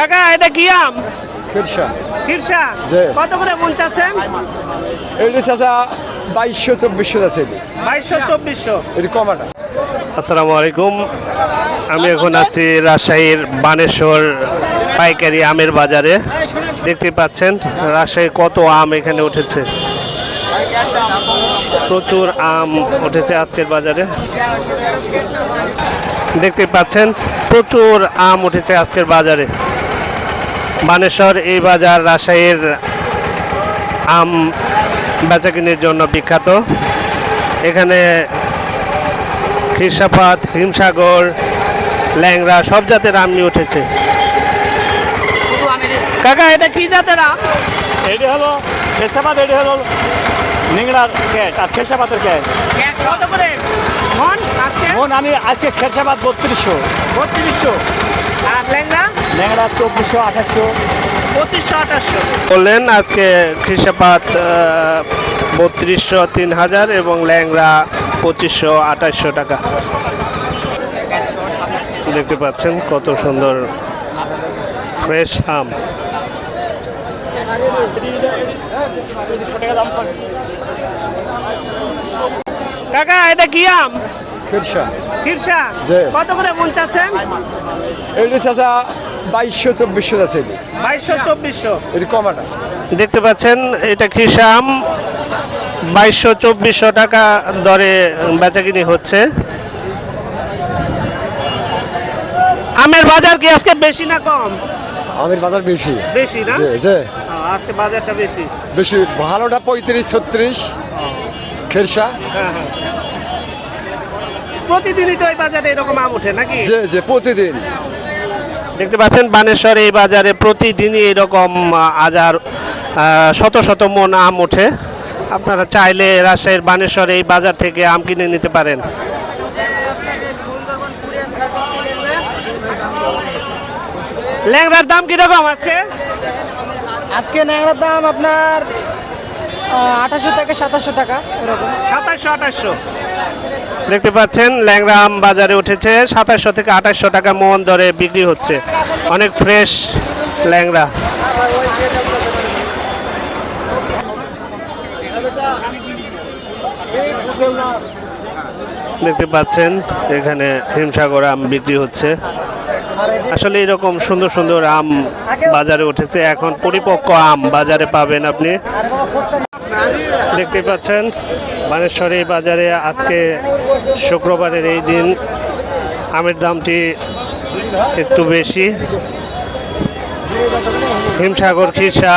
কাকা এটা কি আম? খিরসা কিরসা জি। কত করে মন চাচ্ছেন? এটি চাচা বাইশশো চব্বিশশো আছে বাইশশো চব্বিশশো। এটি কমাটা। আসসালামু আলাইকুম। আমি এখন আছি রাজশাহীর বানেশ্বর পাইকারি আমের বাজারে। দেখতে পাচ্ছেন রাজশাহীর কত আম এখানে উঠেছে। প্রচুর আম উঠেছে আজকের বাজারে। দেখতে পাচ্ছেন প্রচুর আম উঠেছে আজকের বাজারে। বানেশ্বর এই বাজার রাজশাহীর আম বেচাকিনির জন্য বিখ্যাত। এখানে খিরসাপাত হিমসাগর ল্যাংরা সব জাতের আম নিয়ে উঠেছে। কাকা এটা কি জাতের আম? এটি হলো খেসাপাত এটি হলো নিংড়ার ক্যাট আর খেসাপাতের ক্যাট কত করে? মন আজকে? মন আমি আজকে খেসাপাত বত্রিশশো। বত্রিশশো। আর ল্যাংড়া? ন্যাংড়া চব্বিশশো আঠাশশো। পঁচিশশো আঠাশশো। বললেন আজকে খ্রিসাপাত বত্রিশশো তিন হাজার এবং ল্যাংড়া পঁচিশশো আঠাশশো টাকা। দেখতে পাচ্ছেন কত সুন্দর ফ্রেশ আম। কাকা এটা কি আম? খিরসা খিরসা কত করে মন চাচ্ছেন? এটি চাচা বাইশশো চব্বিশশো আছে বাইশশো চব্বিশশো। এটি কমাটা। দেখতে পাচ্ছেন এটা খিসাম বাইশশো চব্বিশশো টাকা দরে বেচাকিনি হচ্ছে। আমের বাজার কি আজকে বেশি না কম? আমের বাজার বেশি। বেশি না? যে আজকে বাজারটা বেশি। বেশি ভালোটা পঁয়ত্রিশ ছত্রিশ। খেরসা। হ্যাঁ হ্যাঁ। প্রতিদিনই তো এই বাজারে এরকম আম ওঠে নাকি? যে যে প্রতিদিন। দেখতে পাচ্ছেন বানেশ্বর এই বাজারে প্রতিদিনই এরকম আহ, হাজার শত শত মন আম ওঠে। আপনারা চাইলে রাজশাহীর বানেশ্বর এই বাজার থেকে আম কিনে নিতে পারেন। ল্যাংড়ার দাম কীরকম আজকে? আজকে ন্যাংরার দাম আপনার আঠাশশো থেকে সাতাশশো টাকা, এরকম। সাতাশশো, আঠাশশো। দেখতে পাচ্ছেন ল্যাংড়া আম বাজারে উঠেছে। সাতাশশো থেকে আঠাশশো টাকা মন দরে বিক্রি হচ্ছে। অনেক ফ্রেশ ল্যাংরা। দেখতে পাচ্ছেন, এখানে হিমসাগর আম বিক্রি হচ্ছে। আসলে এরকম সুন্দর সুন্দর আম বাজারে উঠেছে। এখন পরিপক্ক আম বাজারে পাবেন আপনি। দেখতে পাচ্ছেন মানেশ্বরী বাজারে আজকে শুক্রবারের এই দিন আমের দামটি একটু বেশি। হিমসাগর খিরসা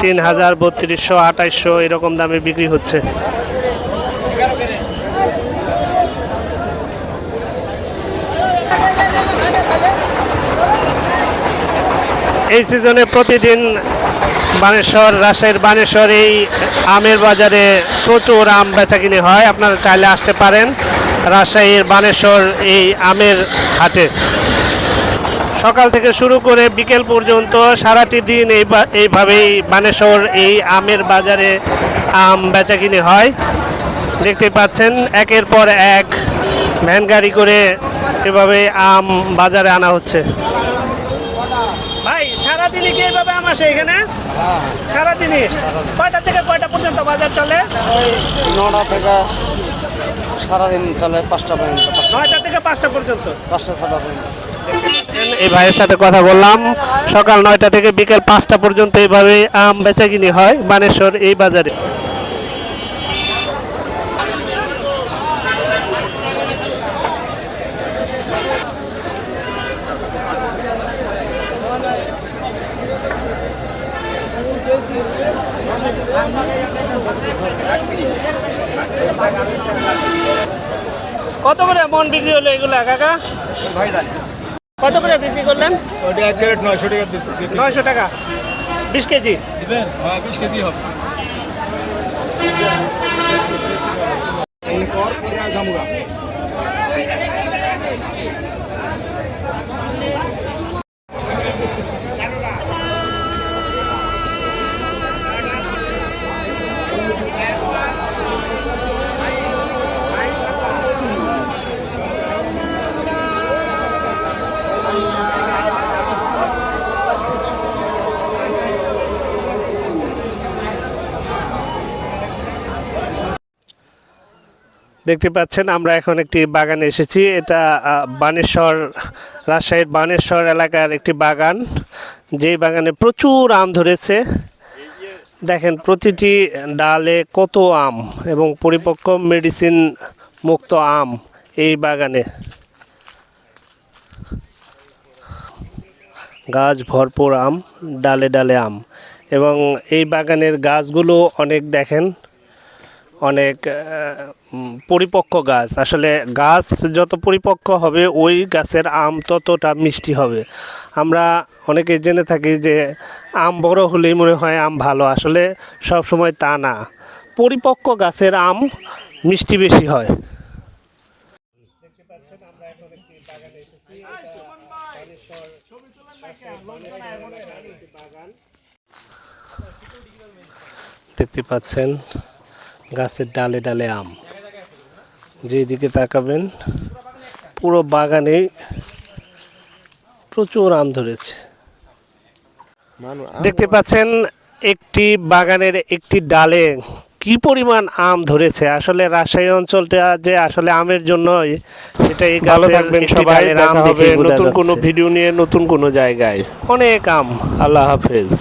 তিন হাজার বত্রিশশো আঠাইশশো এরকম দামে বিক্রি হচ্ছে। এই সিজনে প্রতিদিন বানেশ্বর, রাজশাহীর বানেশ্বর, এই আমের বাজারে প্রচুর আম বেচা কিনে হয়। আপনারা চাইলে আসতে পারেন রাজশাহীর বানেশ্বর এই আমের হাটে। সকাল থেকে শুরু করে বিকেল পর্যন্ত সারাটি দিন এই এইভাবেই বানেশ্বর এই আমের বাজারে আম বেচাকিনি হয়। দেখতে পাচ্ছেন, একের পর এক ভ্যান গাড়ি করে এভাবে আম বাজারে আনা হচ্ছে ভাই সারাদিনই কি এইভাবে আম আসে এখানে? সারাদিনই। কয়টা থেকে কয়টা পর্যন্ত বাজার চলে? নটা থেকে সারাদিন চলে পাঁচটা পর্যন্ত নয়টা থেকে পাঁচটা পর্যন্ত? পাঁচটা ছটা পর্যন্ত। এই ভাইয়ের সাথে কথা বললাম। সকাল নয়টা থেকে বিকেল পাঁচটা পর্যন্ত এইভাবে আম বেচাকিনি হয় বানেশ্বর এই বাজারে। কত করে মন বিক্রি হলো এগুলো একা কত করে বিক্রি করলেন? ওটা এক ক্যারেট নয়শো টাকা নয়শো টাকা। বিশ কেজি? হ্যাঁ, বিশ কেজি হবে। দেখতে পাচ্ছেন, আমরা এখন একটি বাগানে এসেছি। এটা বানেশ্বর, রাজশাহীর বানেশ্বর এলাকার একটি বাগান। যেই বাগানে প্রচুর আম ধরেছে। দেখেন, প্রতিটি ডালে কত আম এবং পরিপক্ক মেডিসিন মুক্ত আম এই বাগানে। গাছ ভরপুর আম, ডালে ডালে আম এবং এই বাগানের গাছগুলো অনেক দেখেন, অনেক পরিপক্ক গাছ। আসলে গাছ যত পরিপক্ক হবে, ওই গাছের আম ততটা মিষ্টি হবে। আমরা অনেকে জেনে থাকি যে আম বড় হলেই মনে হয় আম ভালো। আসলে সব সময় তা না। পরিপক্ক গাছের আম মিষ্টি বেশি হয়। দেখতে পাচ্ছেন গাছের ডালে ডালে আম। যেদিকে তাকাবেন পুরো বাগানে প্রচুর আম ধরেছে। দেখতে পাচ্ছেন একটি বাগানের একটি ডালে কি পরিমাণ আম ধরেছে। আসলে রাজশাহী অঞ্চলটা যে আসলে আমের জন্যই সেটা এই ভালো থাকবেন সবাই, আম দেখা নতুন কোনো ভিডিও নিয়ে নতুন কোনো জায়গায়। অনেক আম। আল্লাহ হাফেজ।